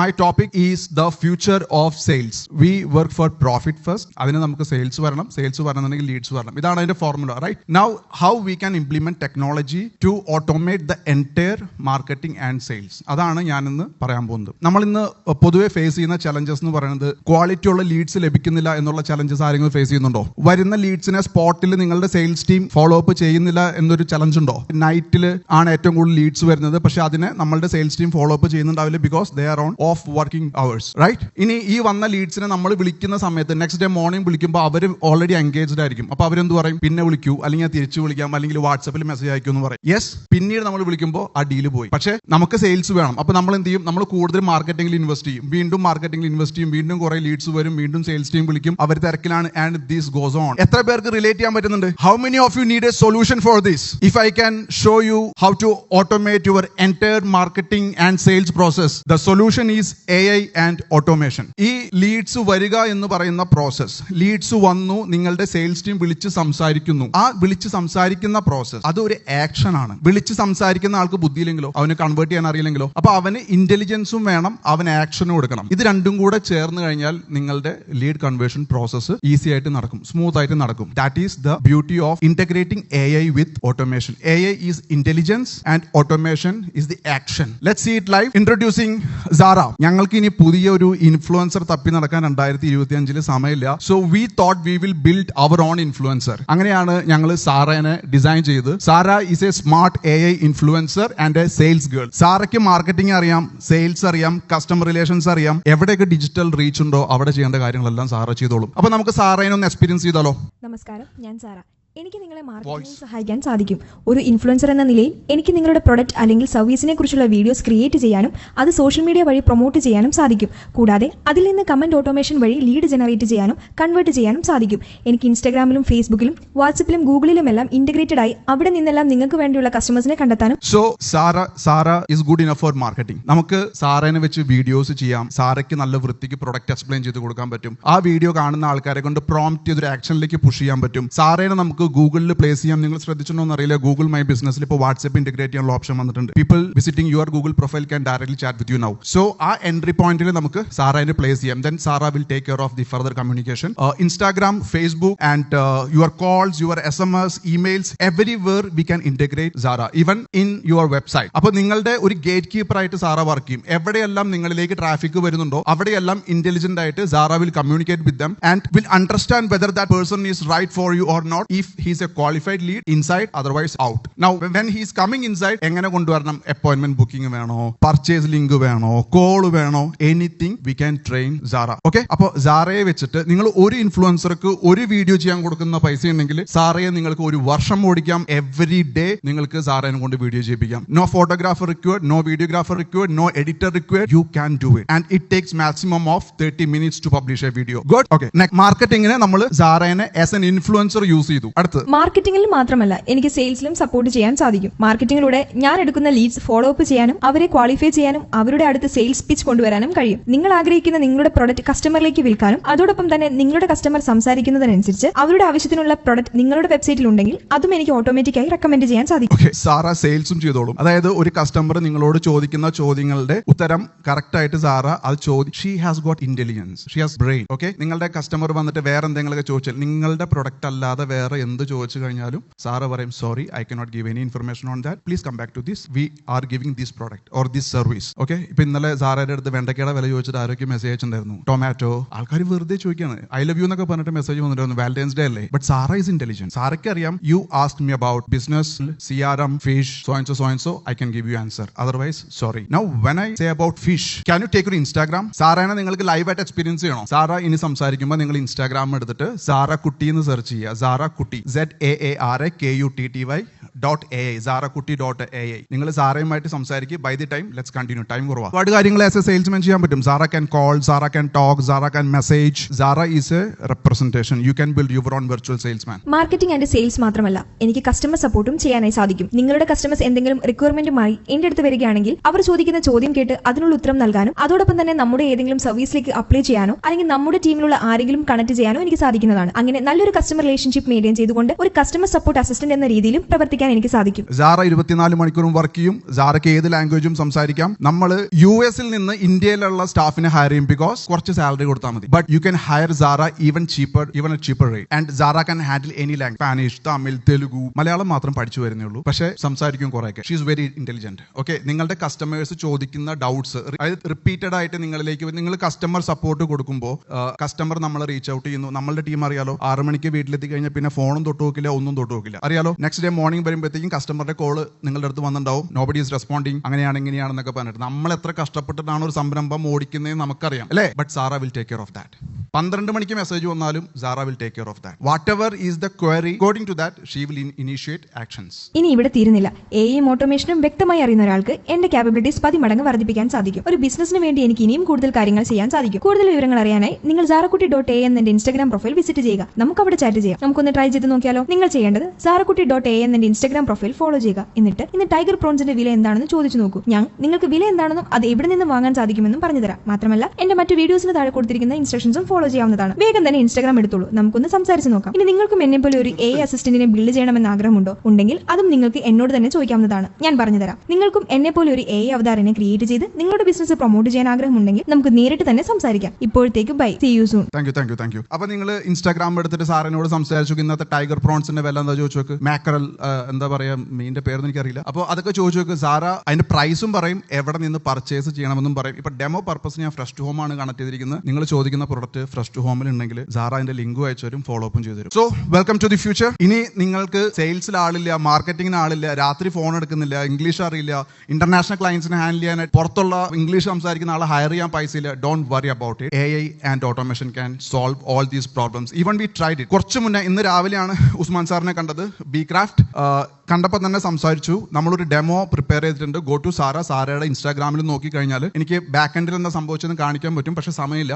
My topic is the future of sales we work for profit first അതിന് നമുക്ക് sales വരണം. Sales വരണമെന്നുണ്ടെങ്കിൽ Leeds വരണം. ഇതാണ് അതിന്റെ formula right now how we can implement technology to automate the entire marketing and sales അതാണ് ഞാനിന്ന് പറയാൻ പോകുന്നത്. നമ്മൾ ഇന്ന് പൊതുവെ ഫേസ് ചെയ്യുന്ന ചലഞ്ചസ് എന്ന് പറയുന്നത് ക്വാളിറ്റി ഉള്ള ലീഡ്സ് ലഭിക്കുന്നില്ല എന്നുള്ള ചലഞ്ചസ് ആരെങ്കിലും ഫേസ് ചെയ്യുന്നുണ്ടോ? വരുന്ന ലീഡ്സിനെ സ്പോട്ടിൽ നിങ്ങളുടെ സെയിൽസ് ടീം ഫോളോ അപ്പ് ചെയ്യുന്നില്ല എന്നൊരു ചലഞ്ച് ഉണ്ടോ? നൈറ്റിൽ ആണ് ഏറ്റവും കൂടുതൽ ലീഡ്സ് വരുന്നത് പക്ഷെ അതിനെ നമ്മളുടെ sales team follow up ചെയ്യുന്നുണ്ടാവില്ല because they are on off working hours right ഇനി ഈ വന്ന ലീഡ്സിനെ നമ്മൾ വിളിക്കുന്ന സമയത്ത് നെക്സ്റ്റ് ഡേ മോർണിംഗ് വിളിക്കുമ്പോൾ അവർ ഓൾറെഡി എൻഗേജ്ഡ് ആയിരിക്കും. അപ്പോൾ അവരെന്ത് പറയും? പിന്നെ വിളിക്കൂ. അല്ലെങ്കിൽ തിരിച്ചു വിളിക്കാം. അല്ലെങ്കിൽ വാട്സപ്പിൽ മെസ്സേജ് അയക്കൂ എന്ന് പറയും. യെസ് പിന്നീട് നമ്മൾ വിളിക്കുമ്പോൾ ആ ഡീൽ പോയി. പക്ഷേ നമുക്ക് സെയിൽസ് വേണം. അപ്പോൾ നമ്മൾ എന്ത് ചെയ്യും? നമ്മൾ കൂടുതൽ മാർക്കറ്റിംഗിൽ ഇൻവെസ്റ്റ് ചെയ്യും. വീണ്ടും മാർക്കറ്റിംഗിൽ ഇൻവെസ്റ്റ് ചെയ്യും. വീണ്ടും കുറെ ലീഡ്സ് വരും. വീണ്ടും സെയിൽസ് ടീം വിളിക്കും. അവർ തിരക്കിലാണ്. ആൻഡ് ദീസ് ഗോസ് ഓൺ എത്ര പേർക്ക് റിലേറ്റ് ചെയ്യാൻ പറ്റുന്നുണ്ട്? How many of you need a solution for this if I can show you how to automate your entire marketing and sales process the solution is A I and automation ഈ leads വരിക എന്ന് പറയുന്ന process Leeds വന്നു നിങ്ങളുടെ sales team വിളിച്ച് സംസാരിക്കുന്നു. ആ വിളിച്ച് സംസാരിക്കുന്ന പ്രോസസ് അത് ഒരു ആക്ഷൻ ആണ്. വിളിച്ച് സംസാരിക്കുന്ന ആൾക്ക് ബുദ്ധിയില്ലെങ്കിലോ അവന് കൺവേർട്ട് ചെയ്യാൻ അറിയില്ലെങ്കിലോ അപ്പൊ അവന് ഇന്റലിജൻസും വേണം അവൻ ആക്ഷനും കൊടുക്കണം ഇത് രണ്ടും കൂടെ ചേർന്ന് കഴിഞ്ഞാൽ നിങ്ങളുടെ ലീഡ് കൺവേർഷൻ പ്രോസസ് ഈസി ആയിട്ട് നടക്കും സ്മൂത്ത് ആയിട്ട് നടക്കും. That is the beauty of integrating A I with automation A I is intelligence and automation is the action let see it live introducing Sara ഞങ്ങൾക്ക് ഇനി പുതിയ ഒരു ഇൻഫ്ലുവൻസർ തപ്പി നടക്കാൻ രണ്ടായിരത്തി ഇരുപത്തി അഞ്ചിൽ സമയമില്ല. So we thought we will build our own influencer അങ്ങനെയാണ് ഞങ്ങൾ സാറേനെ ഡിസൈൻ ചെയ്ത്. Sara is a smart A I influencer and a sales girl സാറയ്ക്ക് marketing അറിയാം സെയിൽസ് അറിയാം കസ്റ്റമർ റിലേഷൻസ് അറിയാം. എവിടെയൊക്കെ ഡിജിറ്റൽ റീച്ച് ഉണ്ടോ അവിടെ ചെയ്യേണ്ട കാര്യങ്ങളെല്ലാം സാറ ചെയ്തോളും. അപ്പൊ നമുക്ക് സാറേനെ ഒന്ന് എക്സ്പീരിയൻസ് ചെയ്താലോ? നമസ്കാരം. ഞാൻ സാറ എനിക്ക് നിങ്ങളെ മാർക്കറ്റിംഗ് സഹായിക്കാൻ സാധിക്കും. ഒരു ഇൻഫ്ലുവൻസർ എന്ന നിലയിൽ എനിക്ക് നിങ്ങളുടെ പ്രൊഡക്റ്റ് അല്ലെങ്കിൽ സർവീസിനെ കുറിച്ചുള്ള വീഡിയോസ് ക്രിയേറ്റ് ചെയ്യാനും അത് സോഷ്യൽ മീഡിയ വഴി പ്രൊമോട്ട് ചെയ്യാനും സാധിക്കും. കൂടാതെ അതിൽ നിന്ന് കമന്റ് ഓട്ടോമേഷൻ വഴി ലീഡ് ജനറേറ്റ് ചെയ്യാനും കൺവേർട്ട് ചെയ്യാനും സാധിക്കും. എനിക്ക് ഇൻസ്റ്റാഗ്രാമിലും ഫേസ്ബുക്കിലും വാട്സപ്പിലും ഗൂഗിളിലും എല്ലാം ഇന്റഗ്രേറ്റഡ് ആയി അവിടെ നിന്നെല്ലാം നിങ്ങൾക്ക് വേണ്ടിയുള്ള കസ്റ്റമേഴ്സിനെ കണ്ടെത്താനും so Sara Sara is good enough for marketing നമുക്ക് സാറേനെ വെച്ച് വീഡിയോസ് ചെയ്യാം. സാറയ്ക്ക് നല്ല വൃത്തിക്ക് പ്രൊഡക്റ്റ് എക്സ്പ്ലെയിൻ ചെയ്ത് കൊടുക്കാൻ പറ്റും. ആ വീഡിയോ കാണുന്ന ആൾക്കാരെ കൊണ്ട് പ്രോംപ്റ്റ് ചെയ്തൊരു ആക്ഷനിലേക്ക് പുഷ് ചെയ്യാൻ പറ്റും. സാറേനെ നമുക്ക് ഗൂഗിളിൽ പ്ലേസ് ചെയ്യാം. നിങ്ങൾ ശ്രദ്ധിച്ചിട്ടുണ്ടോ എന്നറിയില്ല. ഗൂഗിൾ മൈ ബിസിനസ്സിൽ ഇപ്പോൾ വാട്സ്ആപ്പ് ഇന്റഗ്രേറ്റ് ചെയ്യാനുള്ള ഓപ്ഷൻ വന്നിട്ടുണ്ട്. People visiting your Google profile can directly chat with you now so ആ എൻട്രി പോയിന്റിൽ നമുക്ക് സാറേനെ പ്ലേസ് ചെയ്യാം. Then Sara will take care of the further communication Instagram Facebook and your calls your S M S emails every where we can integrate Sara even in your website അപ്പോൾ നിങ്ങളുടെ ഒരു gatekeeper ആയിട്ട് Sara work ചെയ്യും. എവിടെയെല്ലാം നിങ്ങളിലേക്ക് traffic വരുന്നുണ്ടോ അവിടെയെല്ലാം intelligent ആയിട്ട് Sara will communicate with them and will understand whether that person is right for you or not if he's a qualified lead inside otherwise out now when he's coming inside എങ്ങനെ കൊണ്ടുവരണം? Appointment booking വേണോ? Purchase link വേണോ? Call വേണോ? Anything we can train Sara okay അപ്പോൾ സാറയെ വെച്ചിട്ട് നിങ്ങൾ ഒരു ഇൻഫ്ലുവൻസർക്ക് ഒരു വീഡിയോ ചെയ്യാൻ കൊടുക്കുന്ന പൈസ ഉണ്ടെങ്കിൽ സാറയെ നിങ്ങൾക്ക് ഒരു വർഷം ഓടിക്കാം. എവറി ഡേ നിങ്ങൾക്ക് സാറേനെ കൊണ്ട് video ചെയ്യിപ്പിക്കാം. No photographer required no videographer required no editor required you can do it and it takes maximum of thirty minutes to publish a video good okay മാർക്കറ്റിംഗിനെ നമ്മൾ സാറേനെ ആസ് എൻ ഇൻഫ്ലുവൻസർ യൂസ് ചെയ്തു. അടുത്ത് മാർക്കറ്റിംഗിൽ മാത്രമല്ല എനിക്ക് സെയിൽസിലും support ചെയ്യാൻ സാധിക്കും. മാർക്കറ്റിംഗിലൂടെ ഞാൻ എടുക്കുന്ന ലീഡ്സ് ഫോളോ അപ്പ് ചെയ്യാനും അവരെ ക്വാളിഫൈ ചെയ്യാനും അവരുടെ അടുത്ത് സെയിൽസ് പിച്ച് കൊണ്ടുവരാനും കഴിയും. നിങ്ങൾ ആഗ്രഹിക്കുന്ന നിങ്ങളുടെ പ്രോഡക്റ്റ് കസ്റ്റമറിലേക്ക് വിൽക്കാനും അതോടൊപ്പം തന്നെ നിങ്ങളുടെ കസ്റ്റമർ സംസാരിക്കുന്നതിനനുസരിച്ച് അവരുടെ ആവശ്യത്തിനുള്ള പ്രോഡക്റ്റ് നിങ്ങളുടെ വെബ്സൈറ്റിൽ ഉണ്ടെങ്കിൽ അതും എനിക്ക് ഓട്ടോമാറ്റിക്കായി റെക്കമെൻഡ് ചെയ്യാൻ സാധിക്കും. സാറ സെയിൽസും ചെയ്തോളും. അതായത് ഒരു കസ്റ്റമർ നിങ്ങളോട് ചോദിക്കുന്ന ചോദ്യങ്ങളുടെ ഉത്തരം കറക്റ്റ് ആയിട്ട് സാറ അത് ചോദി she has got intelligence she has brain okay നിങ്ങളുടെ കസ്റ്റമർ വന്നിട്ട് വേറെ എന്തെങ്കിലുമൊക്കെ ചോദിച്ചാൽ നിങ്ങളുടെ പ്രൊഡക്റ്റ് അല്ലാതെ വേറെ എന്ത് ചോദിച്ചു കഴിഞ്ഞാലും സാറ് പറയും sorry I cannot give any information on that please come back to this we are giving this product or this service okay ഇപ്പൊ ഇന്നലെ സാറയുടെ അടുത്ത് വെണ്ടക്കയുടെ വില ചോദിച്ചിട്ട് ആരോഗ്യം മെസ്സേജ് അയച്ചിട്ടുണ്ടായിരുന്നു. ടൊമാറ്റോ ആൾക്കാർ വെറുതെ ചോദിക്കാണ് ഐ ലവ് യു എന്നൊക്കെ പറഞ്ഞിട്ട് മെസ്സേജ് വന്നിട്ടുണ്ട് വാലന്റൈൻസ് ഡേ അല്ലേ? ബട്ട് സാറ ഇസ് ഇന്റലിജന്റ് സാറയ്ക്ക് അറിയാം you ask me about business C R M fish so and so so and so I can give you answer otherwise sorry now when I say about fish can you take ഒരു Instagram സാറേനെ നിങ്ങൾക്ക് live ആയിട്ട് experience ചെയ്യണം? Sara ഇനി സംസാരിക്കുമ്പോൾ നിങ്ങൾ Instagram എടുത്തിട്ട് Sara കുട്ടി എന്ന് സെർച്ച് ചെയ്യുക. സാറ കുട്ടി. Z A A R A K U T T Y. Dot A I Sara കുട്ടി ഡോട്ട് എ ഐ നിങ്ങൾ സാറയുമായിട്ട് സംസാരിക്കും. By the time let's continue time കുറവാണ് ഒരുപാട് കാര്യങ്ങൾ ആസ് എ സെയിൽസ്മാൻ ചെയ്യാൻ പറ്റും. Sara can call Sara can talk Sara can message Sara is a representation you can build your own virtual salesman marketing and sales മാത്രമല്ല എനിക്ക് customer സപ്പോർട്ടും ചെയ്യാനായി സാധിക്കും. നിങ്ങളുടെ കസ്റ്റമേഴ്സ് എന്തെങ്കിലും റിക്വയർമെന്റുമായി എന്റെ അടുത്ത് വരികയാണെങ്കിൽ അവർ ചോദിക്കുന്ന ചോദ്യം കേട്ട് അതിനുള്ള ഉത്തരം നൽകാനും അതോടൊപ്പം തന്നെ നമ്മുടെ ഏതെങ്കിലും സർവീസിലേക്ക് അപ്ലൈ ചെയ്യാനോ അല്ലെങ്കിൽ നമ്മുടെ ടീമിലുള്ള ആരെങ്കിലും കണക്ട് ചെയ്യാനോ എനിക്ക് സാധിക്കുന്നതാണ്. അങ്ങനെ നല്ലൊരു കസ്റ്റമർ റിലേഷൻഷിപ്പ് മെയിന്റെയിൻ ചെയ്ത് ചെയ്തുകൊണ്ട് ഒരു കസ്റ്റമർ സപ്പോർട്ട് അസിസ്റ്റന്റ് എന്ന രീതിയിലും പ്രവർത്തിക്കാൻ എനിക്ക് സാധിക്കും. സാറ ഇരുപത്തിനാല് മണിക്കൂറും വർക്ക് ചെയ്യും. സാറയ്ക്ക് ഏത് ലാംഗ്വേജും സംസാരിക്കാം. നമ്മൾ യു എസിൽ നിന്ന് ഇന്ത്യയിലുള്ള സ്റ്റാഫിനെ ഹയർ ചെയ്യും ബിക്കോസ് കുറച്ച് സാലറി കൊടുത്താൽ മതി. But you can hire Sara even cheaper even cheaper rate and Sara can handle any language Spanish Tamil Telugu Malayalam മാത്രം പഠിച്ചു വരുന്നേ ഉള്ളൂ. പക്ഷേ സംസാരിക്കും കുറെ she is very intelligent okay നിങ്ങളുടെ കസ്റ്റമേഴ്സ് ചോദിക്കുന്ന ഡൗട്ട്സ് അതായത് റിപ്പീറ്റഡ് ആയിട്ട് നിങ്ങളിലേക്ക് നിങ്ങൾ കസ്റ്റമർ സപ്പോർട്ട് കൊടുക്കുമ്പോൾ കസ്റ്റമർ നമ്മൾ റീച്ച് ഔട്ട് ചെയ്യുന്നു. നമ്മളുടെ ടീം അറിയാലോ ആറ് മണിക്ക് വീട്ടിലെത്തി കഴിഞ്ഞാൽ പിന്നെ ഫോണും തൊട്ട് നോക്കില്ല ഒന്നും തൊട്ട് നോക്കില്ല അറിയാലോ നെക്സ്റ്റ് ഡേ മോർണിംഗ് വരുമ്പോഴത്തേക്കും കസ്റ്റമറുടെ കോൾ നിങ്ങളുടെ അടുത്ത് വന്നിട്ടുണ്ടാവും. നോബഡി ഈസ് റെസ്പോണ്ടിങ് അങ്ങനെയാണ് ഇങ്ങനെയാണെന്നൊക്കെ പറഞ്ഞിട്ട്. നമ്മൾ എത്ര കഷ്ടപ്പെട്ടിട്ടാണ് ഒരു സംരംഭം ഓടിക്കുന്നതെന്ന് നമുക്കറിയാം അല്ലേ? But Sara will take care of that പന്ത്രണ്ട് മണിക്ക് മെസ്സേജ് വന്നാലും Sara will take care of that whatever is the query according to that she will initiate actions ഇനി ഇവിടെ തീരുന്നില്ല. എ എം ഓട്ടോമേഷനും വ്യക്തമായി അറിയുന്ന ഒരാൾക്ക് എന്റെ പതി പതിമടങ്ങ് വർദ്ധിപ്പിക്കാൻ സാധിക്കും. ഒരു ബിസിനസിന് വേണ്ടി എനിക്ക് ഇനിയും കൂടുതൽ കാര്യങ്ങൾ ചെയ്യാൻ സാധിക്കും. കൂടുതൽ വിവരങ്ങൾ അറിയാനായി നിങ്ങൾ സാറക്കുട്ടി ഡോട്ട് എ എന്ന ഇൻസ്റ്റാഗ്രാം പ്രൊഫൈൽ വിസിറ്റ് ചെയ്യുക. നമുക്ക് അവിടെ ചാറ്റ് ചെയ്യാം. നമുക്കൊന്ന് ട്രൈ ചെയ്ത് നോക്കിയാലോ? നിങ്ങൾ ചെയ്യേണ്ടത് സാറക്കുട്ടി ഡോട്ട് എ എന്ന ഇൻസ്റ്റാഗ്രാം പ്രൊഫൈൽ ഫോളോ ചെയ്യുക. എന്നിട്ട് ഇന്ന് ടൈഗർ പ്രോൺസിന്റെ വില എന്താണെന്ന് ചോദിച്ചു നോക്കൂ. ഞാൻ നിങ്ങൾക്ക് വില എന്താണെന്നും അത് എവിടെ നിന്ന് വാങ്ങാൻ സാധിക്കുമെന്നും പറഞ്ഞുതരാം. മാത്രമല്ല എന്റെ മറ്റു വീഡിയോസിന് താഴെ കൊടുത്തിരിക്കുന്ന ഇൻസ്ട്രക്ഷൻസും ഫോളോ ചെയ്യാവുന്നതാണ്. വേഗം തന്നെ ഇൻസ്റ്റാഗ്രാം എടുത്തോളൂ. നമുക്കൊന്ന് സംസാരിച്ചു നോക്കാം. ഇനി നിങ്ങൾക്കും എന്നെ പോലെ ഒരു എ അസിസ്റ്റന്റിനെ ബിൽഡ് ചെയ്യണമെന്ന് ആഗ്രഹമുണ്ടോ? ഉണ്ടെങ്കിൽ അതും നിങ്ങൾക്ക് എന്നോട് തന്നെ ചോദിക്കാവുന്നതാണ്. ഞാൻ പറഞ്ഞുതരാം. നിങ്ങൾക്കും എന്നെ പോലെ ഒരു എ അവതാരനെ ക്രിയേറ്റ് ചെയ്ത് നിങ്ങളുടെ ബിസിനസ് പ്രൊമോട്ട് ചെയ്യാൻ ആഗ്രഹമുണ്ടെങ്കിൽ നമുക്ക് നേരിട്ട് തന്നെ സംസാരിക്കാം. ഇപ്പോഴത്തേക്ക് bye see you soon thank you thank you thank you അപ്പൊ നിങ്ങൾ ഇൻസ്റ്റാഗ്രാം എടുത്തിട്ട് സാറിനോട് സംസാരിച്ചു. ഇന്നത്തെ ടൈഗർ പ്രോൺസിന്റെ വില എന്താ ചോദിച്ചു മാക്കറൽ എന്താ പറയാ മീനിന്റെ പേരൊന്നും എനിക്കറിയില്ല. അപ്പോൾ അതൊക്കെ ചോദിച്ചു നോക്കും സാറ അതിന്റെ പ്രൈസും പറയും എവിടെ നിന്ന് പർച്ചേസ് ചെയ്യണമെന്നും പറയും. ഇപ്പൊ ഡെമോ പർപ്പസ് ഞാൻ ഫ്രഷ് ടു ഹോം ആണ് കണക്ട് ചെയ്തിരിക്കുന്നത്. നിങ്ങൾ ചോദിക്കുന്ന പ്രൊഡക്റ്റ് ഫ്രഷ് ടു ഹോമിൽ ഉണ്ടെങ്കിൽ സാറ അതിന്റെ ലിങ്ക് അയച്ചു തരും ഫോളോ അപ്പും ചെയ്തു തരും. So welcome to the future ഇനി നിങ്ങൾക്ക് സെയിൽസിൽ ആളില്ല മാർക്കറ്റിംഗിന് ആളില്ല രാത്രി ഫോൺ എടുക്കുന്നില്ല ഇംഗ്ലീഷ് അറിയില്ല ഇന്റർനാഷണൽ ക്ലയൻസിനെ ഹാൻഡിൽ ചെയ്യാനായിട്ട് പുറത്തുള്ള ഇംഗ്ലീഷ് സംസാരിക്കുന്ന ആളെ ഹയർ ചെയ്യാൻ പൈസ ഇല്ല don't worry about it A I and automation can solve all these problems even we tried it കുറച്ച് മുന്നേ ഇന്ന് രാവിലെയാണ് ഉസ്മാൻ സാറിനെ കണ്ടത് ബി ക്രാഫ്റ്റ് Now കണ്ടപ്പോൾ തന്നെ സംസാരിച്ചു. നമ്മളൊരു ഡെമോ പ്രിപ്പയർ ചെയ്തിട്ടുണ്ട്. ഗോ ടു സാറ സാറയുടെ ഇൻസ്റ്റാഗ്രാമിൽ നോക്കി കഴിഞ്ഞാൽ എനിക്ക് ബാക്ക് എൻഡിൽ എന്താ സംഭവിച്ചെന്ന് കാണിക്കാൻ പറ്റും. പക്ഷെ സമയമില്ല.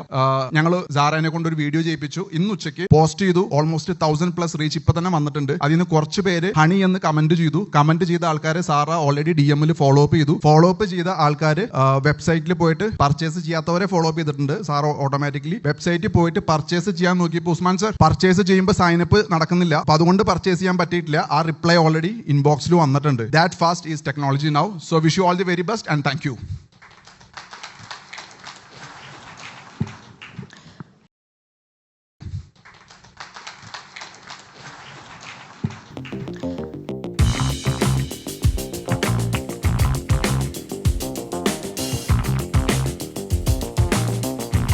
ഞങ്ങൾ സാറേനെ കൊണ്ട് ഒരു വീഡിയോ ചെയ്യിപ്പിച്ചു. ഇന്ന് ഉച്ചയ്ക്ക് പോസ്റ്റ് ചെയ്തു. ഓൾമോസ്റ്റ് തൗസൻഡ് പ്ലസ് റീച്ച് ഇപ്പൊ തന്നെ വന്നിട്ടുണ്ട്. അതിൽ നിന്ന് കുറച്ച് പേര് ഹണി എന്ന് കമന്റ് ചെയ്തു. കമന്റ് ചെയ്ത ആൾക്കാരെ സാറ ഓൾറെഡി ഡി എമ്മിൽ ഫോളോ അപ്പ് ചെയ്തു. ഫോളോ അപ്പ് ചെയ്ത ആൾക്കാർ വെബ്സൈറ്റിൽ പോയിട്ട് പർച്ചേസ് ചെയ്യാത്തവരെ ഫോളോ അപ്പ് ചെയ്തിട്ടുണ്ട്. സാർ ഓട്ടോമാറ്റിക്കലി വെബ്സൈറ്റിൽ പോയിട്ട് പർച്ചേസ് ചെയ്യാൻ നോക്കിയപ്പോൾ ഉസ്മാൻ സർ പർച്ചേസ് ചെയ്യുമ്പോൾ സൈനപ്പ് നടക്കുന്നില്ല. അപ്പൊ അതുകൊണ്ട് പർച്ചേസ് ചെയ്യാൻ പറ്റിയിട്ടില്ല. ആ റിപ്ലൈ ഓൾറെഡി ഇൻബോക്സിൽ വന്നിട്ടുണ്ട്. That fast is technology now so wish you all the very best and thank you